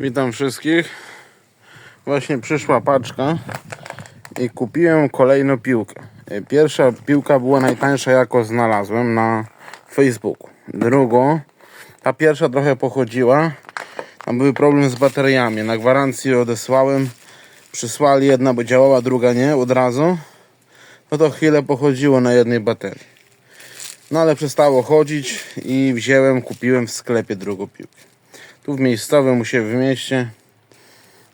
Witam wszystkich. Właśnie przyszła paczka i kupiłem kolejną piłkę. E, Pierwsza piłka była najtańsza, jaką znalazłem na Facebooku. Drugą, ta pierwsza trochę pochodziła. Tam były problem z bateriami. Na gwarancji odesłałem. Przysłali jedna, bo działała, druga nie od razu. No to chwilę pochodziło na jednej baterii. No ale przestało chodzić i wziąłem, kupiłem w sklepie drugą piłkę. Tu w miejscowym u siebie w mieście.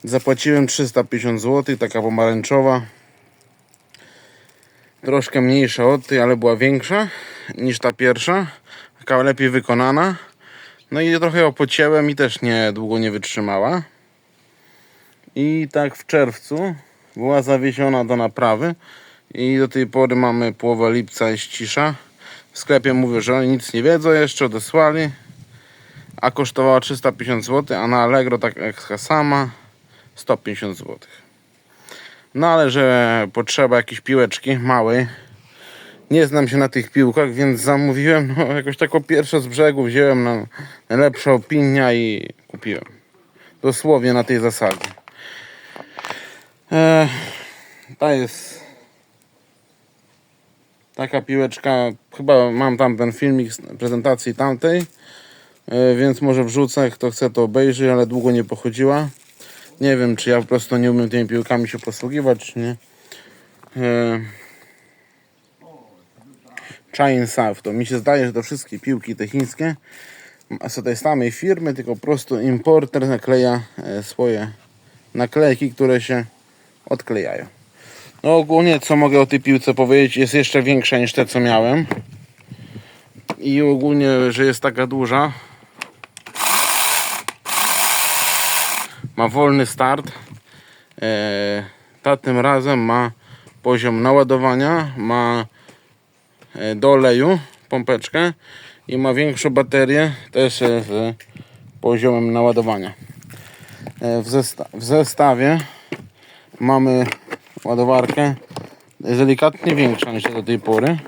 Zapłaciłem 350 zł, taka pomarańczowa. Troszkę mniejsza od tej, ale była większa niż ta pierwsza. Taka lepiej wykonana. No i trochę ją pocięłem i też nie długo nie wytrzymała. I tak w czerwcu była zawiesiona do naprawy. I do tej pory mamy połowę lipca, jest cisza. W sklepie mówią, że oni nic nie wiedzą jeszcze, odesłali a kosztowała 350 zł, a na Allegro taka sama 150 zł. No ale że potrzeba jakiejś piłeczki małej, nie znam się na tych piłkach, więc zamówiłem no, jakoś taką pierwszą z brzegu, wziąłem na najlepsza opinia i kupiłem. Dosłownie na tej zasadzie. E, ta jest taka piłeczka, chyba mam tam ten filmik z prezentacji tamtej. E, więc może wrzucę, kto chce to obejrzy, ale długo nie pochodziła. Nie wiem, czy ja po prostu nie umiem tymi piłkami się posługiwać, czy nie. E... Chain South, to mi się zdaje, że to wszystkie piłki te chińskie są tej samej firmy, tylko po prostu importer nakleja e, swoje naklejki, które się odklejają. No ogólnie co mogę o tej piłce powiedzieć, jest jeszcze większa niż te co miałem. I ogólnie, że jest taka duża, ma wolny start. E, ta tym razem ma poziom naładowania, ma e, do oleju pompeczkę i ma większą baterię też e, z poziomem naładowania. W, zesta w zestawie mamy ładowarkę delikatnie większa niż do tej pory,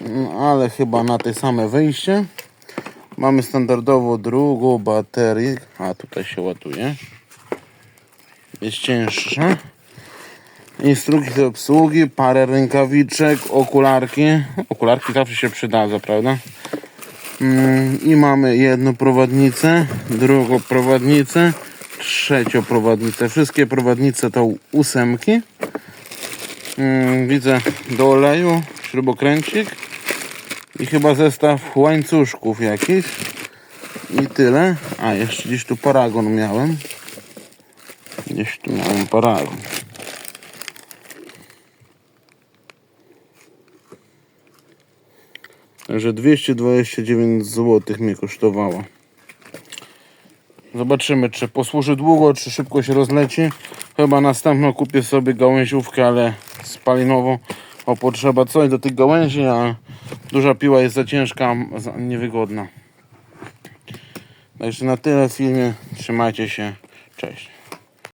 no, ale chyba na tej same wyjście. Mamy standardowo drugą baterię. A tutaj się ładuje. Jest cięższa. Instrukcje obsługi, parę rękawiczek, okularki. Okularki zawsze się przydadzą, prawda? Mm, I mamy jedną prowadnicę, drugą prowadnicę, trzecią prowadnicę. Wszystkie prowadnice to ósemki. Mm, Widzę do oleju, śrubokręcik i chyba zestaw łańcuszków jakiś i tyle. A jeszcze gdzieś tu paragon miałem. Gdzieś tu miałem paragon. Także 229 zł mnie kosztowało. Zobaczymy, czy posłuży długo, czy szybko się rozleci. Chyba następno kupię sobie gałęziówkę, ale spalinową, bo potrzeba coś do tych gałęzi, a duża piła jest za ciężka, za- niewygodna. Także na tyle w filmie. Trzymajcie się. Cześć.